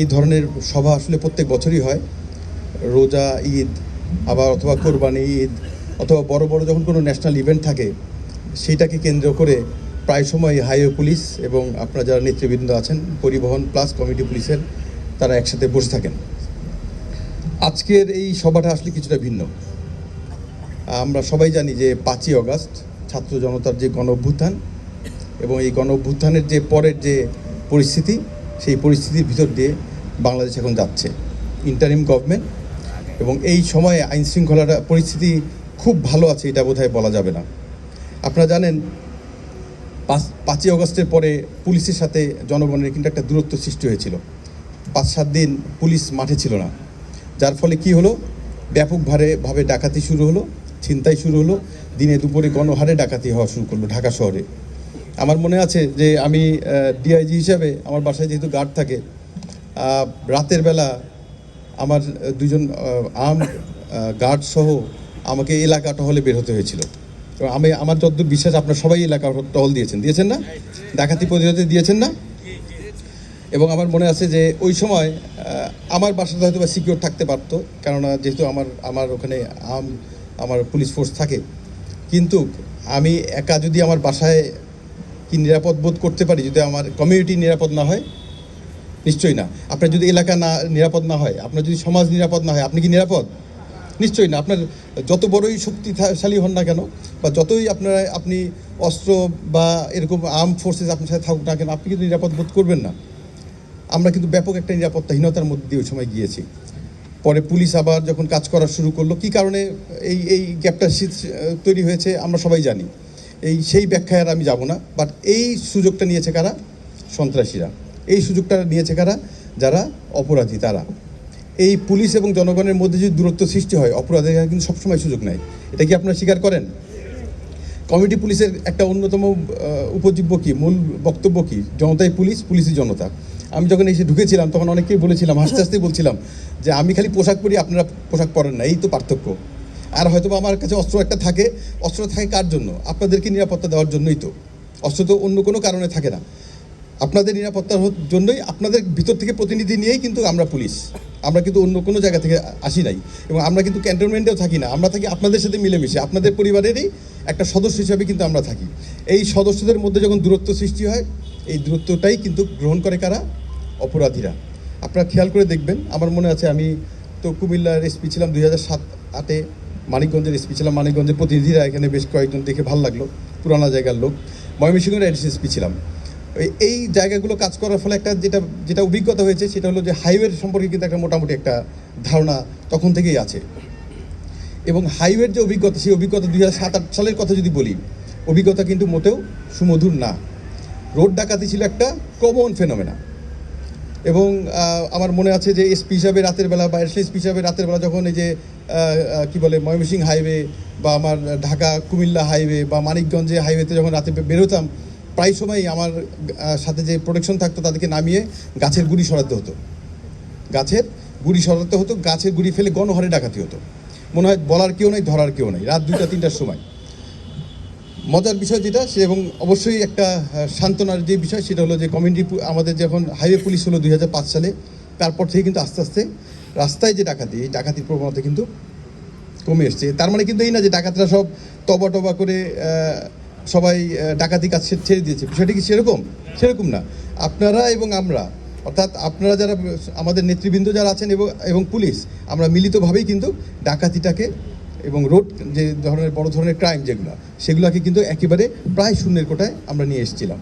এই ধরনের সভা আসলে প্রত্যেক বছরই হয়। রোজা, ঈদ, আবার অথবা কোরবানি ঈদ, অথবা বড় বড় যখন কোনো ন্যাশনাল ইভেন্ট থাকে, সেইটাকে কেন্দ্র করে প্রায় সময় হাইওয়ে পুলিশ এবং আপনারা যারা নেতৃবৃন্দ আছেন, পরিবহন প্লাস কমিটি পুলিশের, তারা একসাথে বসে থাকেন। আজকের এই সভাটা আসলে কিছুটা ভিন্ন। আমরা সবাই জানি যে পাঁচই অগাস্ট ছাত্র জনতার যে গণ অভ্যুত্থান এবং এই গণ অভ্যুত্থানের যে পরের যে পরিস্থিতি সেই পরিস্থিতির ভিতর দিয়ে বাংলাদেশ এখন যাচ্ছে। ইন্টারিম গভর্নমেন্ট এবং এই সময়ে আইন শৃঙ্খলার পরিস্থিতি খুব ভালো আছে, এটা বোধহয় বলা যাবে না। আপনারা জানেন, পাঁচ, পাঁচই অগস্টের পরে পুলিশের সাথে জনগণের কিন্তু একটা দূরত্ব সৃষ্টি হয়েছিল। পাঁচ, সাত দিন পুলিশ মাঠে ছিল না। যার ফলে কি হলো? ব্যাপকভাবে ভাবে ডাকাতি শুরু হলো, ছিনতাই শুরু হলো, দিনে দুপুরে গণহারে ডাকাতি হওয়া শুরু করল ঢাকা শহরে। আমার মনে আছে যে আমি ডিআইজি হিসাবে আমার বাসায় যেহেতু গার্ড থাকে রাতের বেলা আমার দুজন আর্ম গার্ড সহ আমাকে এলাকা টহলে বের হতে হয়েছিল। আমি, আমার যতদূর বিশ্বাস, আপনার সবাই এলাকা টহল দিয়েছেন। দিয়েছেন না? ডাকাতি প্রতিরোধে দিয়েছেন না? এবং আমার মনে আছে যে ওই সময় আমার বাসাতে হয়তো বা সিকিউর থাকতে পারতো, কেননা যেহেতু আমার আমার ওখানে আম, আমার পুলিশ ফোর্স থাকে। কিন্তু আমি একা যদি আমার বাসায় কি নিরাপদ বোধ করতে পারি যদি আমার কমিউনিটি নিরাপদ না হয়? নিশ্চয়ই না। আপনার যদি এলাকা না, নিরাপদ না হয়, আপনার যদি সমাজ নিরাপদ না হয়, আপনি কি নিরাপদ? নিশ্চয়ই না। আপনার যত বড়ই শক্তিশালী হন না কেন, বা যতই আপনারা, আপনি অস্ত্র বা এরকম আর্ম ফোর্সেস আপনার সাথে থাকুক না কেন, আপনি কিন্তু নিরাপদ বোধ করবেন না। আমরা কিন্তু ব্যাপক একটা নিরাপত্তাহীনতার মধ্যে দিয়ে ওই সময় গিয়েছি। পরে পুলিশ আবার যখন কাজ করা শুরু করল, কি কারণে এই এই গ্যাপটা তৈরি হয়েছে, আমরা সবাই জানি। এই সেই ব্যাখ্যায় আর আমি যাব না। বাট এই সুযোগটা নিয়েছে কারা? সন্ত্রাসীরা। এই সুযোগটা নিয়েছে কারা? যারা অপরাধী, তারা। এই পুলিশ এবং জনগণের মধ্যে যদি দূরত্ব সৃষ্টি হয়, অপরাধীরা কিন্তু সবসময় সুযোগ নেয়। এটা কি আপনারা স্বীকার করেন? কমিটি পুলিশের একটা অন্যতম উপজীব্য কী? মূল বক্তব্য কী? জনতাই পুলিশ, পুলিশই জনতা। আমি যখন এসে ঢুকেছিলাম, তখন অনেকেই বলেছিলাম, হাসতে হাসতেই বলছিলাম যে, আমি খালি পোশাক পরি, আপনারা পোশাক পরেন না। এই তো পার্থক্য। আর হয়তো আমার কাছে অস্ত্র একটা থাকে। অস্ত্র থাকে কার জন্য? আপনাদেরকে নিরাপত্তা দেওয়ার জন্যই তো। অস্ত্র তো অন্য কোনো কারণে থাকে না। আপনাদের নিরাপত্তার জন্যই আপনাদের ভিতর থেকে প্রতিনিধি নিয়েই কিন্তু আমরা পুলিশ। আমরা কিন্তু অন্য কোনো জায়গা থেকে আসি নাই। এবং আমরা কিন্তু ক্যান্টনমেন্টেও থাকি না। আমরা থাকি আপনাদের সাথে মিলেমিশে। আপনাদের পরিবারেরই একটা সদস্য হিসাবে কিন্তু আমরা থাকি। এই সদস্যদের মধ্যে যখন দূরত্ব সৃষ্টি হয়, এই দূরত্বটাই কিন্তু গ্রহণ করে কারা? অপরাধীরা। আপনারা খেয়াল করে দেখবেন। আমার মনে আছে আমি তো কুমিল্লার এসপি ছিলাম দুই হাজার সাত আটে। মানিকগঞ্জের এসপি ছিলাম। মানিকগঞ্জের প্রতিনিধিরা এখানে বেশ কয়েকজন দেখে ভালো লাগল। পুরানা জায়গার লোক। ময়মনসিংহের এসপি ছিলাম। এই- জায়গাগুলো কাজ করার ফলে একটা যেটা যেটা অভিজ্ঞতা হয়েছে সেটা হলো যে হাইওয়ের সম্পর্কে কিন্তু একটা মোটামুটি একটা ধারণা তখন থেকেই আছে। এবং হাইওয়ের যে অভিজ্ঞতা, সেই অভিজ্ঞতা দুই সালের কথা যদি বলি, অভিজ্ঞতা কিন্তু মোটেও সুমধুর না। রোড ডাকাতি ছিল একটা কমন ফেনোমেনা এবং আমার মনে আছে যে এসপি হিসাবে রাতের বেলা বা এসপি হিসাবে রাতের বেলা যখন এই যে কি বলে, ময়মনসিংহ হাইওয়ে বা আমার ঢাকা কুমিল্লা হাইওয়ে বা মানিকগঞ্জে হাইওয়েতে যখন রাতে বেরোতাম প্রায় সময়ই আমার সাথে যে প্রোটেকশন থাকতো তাদেরকে নামিয়ে গাছের গুড়ি সরাতে হতো। গাছের গুড়ি সরাতে হতো, গাছের গুড়ি ফেলে গণহারে ডাকাতি হতো। মনে হয় বলার কেউ নাই, ধরার কেউ নাই, রাত দুইটা, তিনটার সময়। মজার বিষয় যেটা, সে এবং অবশ্যই একটা সান্ত্বনার যে বিষয় সেটা হলো যে কমিউনিটি আমাদের যখন হাইওয়ে পুলিশ হলো দুই হাজার পাঁচ সালে, তারপর থেকে কিন্তু আস্তে আস্তে রাস্তায় যে ডাকাতি, এই ডাকাতির প্রবণতা কিন্তু কমে এসছে। তার মানে কিন্তু এই না যে ডাকাতরা সব তবা টবা করে সবাই ডাকাতি কাজ ছেড়ে দিয়েছে। বিষয়টা কি সেরকম? সেরকম না। আপনারা এবং আমরা, অর্থাৎ আপনারা যারা, আমাদের নেতৃবৃন্দ যারা আছেন এবং এবং পুলিশ, আমরা মিলিতভাবেই কিন্তু ডাকাতিটাকে এবং রোড যে ধরনের বড় ধরনের ক্রাইম যেগুলো, সেগুলোকে কিন্তু একেবারে প্রায় শূন্যের কোটায় আমরা নিয়ে এসেছিলাম।